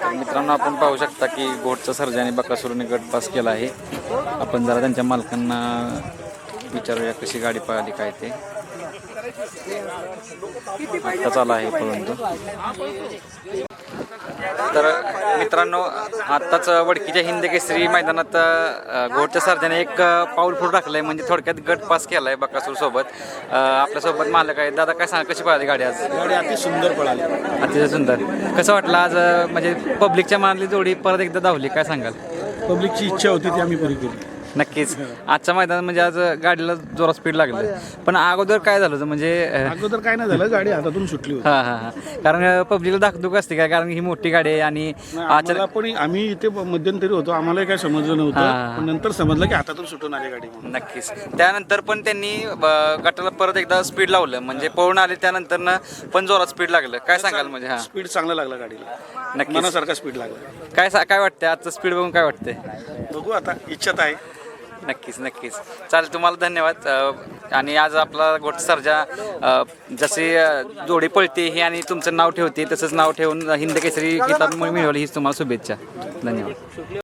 तर मित्रांनो आपण पाहू शकता की गोटचा सर्जाने बकासुरने गट पास केला आहे. आपण जरा त्यांच्या मालकांना विचारूया कशी गाडी पळाली काय ते. आत्ताच आला आहे परंतु तर मित्रांनो आत्ताच वडकीच्या हिंद केसरी मैदानात अ, गोटच्या सर्जाने एक पाऊल पुढे टाकलंय म्हणजे थोडक्यात गट पास केलाय बकासूर सोबत. आपल्यासोबत मालक आहे दादा काय सांगा कशी पळाली गाडी आज? गाडी अति सुंदर पळाली. अतिशय सुंदर. कसं वाटलं आज म्हणजे पब्लिकच्या मनातली जोडी परत एकदा धावली काय सांगाल? पब्लिकची इच्छा होती ती आम्ही पुरी केली. नक्कीच. आजच्या मैदानात म्हणजे आज गाडीला जोरात स्पीड लागलं. पण अगोदर काय झालं होतं? म्हणजे अगोदर काय नाही झालं गाडी हातातून सुटली होती. हा हा हा. कारण पब्लिकला धाकधूक असते का कारण ही मोठी गाडी आहे आणि आम्हाला अचानक पण आम्ही इथे मध्यंतरी होतो आम्हाला काय समजलं. नव्हतं. पण नंतर समजलं की हातातून सुटून आली गाडी म्हणून. नक्कीच. त्यानंतर पण त्यांनी गटाला परत एकदा स्पीड लावलं. म्हणजे पळून आले त्यानंतर पण जोरात स्पीड लागलं. काय सांगाल म्हणजे? हा. स्पीड चांगला लागला गाडीला. नक्कीच. मनासारखा स्पीड लागला. काय सा- काय वाटतंय? आजचं स्पीड बघून काय वाटतंय? बघू आता. इच्छात आहे. नक्कीच नक्कीच. चालेल तुम्हाला धन्यवाद. अ, आणि आज आपला गोट सर्जा अ, जशी अ, जोडी पळते ही आणि तुमचं नाव ठेवते तसंच नाव ठेवून हिंद केसरी किताब मिळवली हीच तुम्हाला शुभेच्छा. धन्यवाद.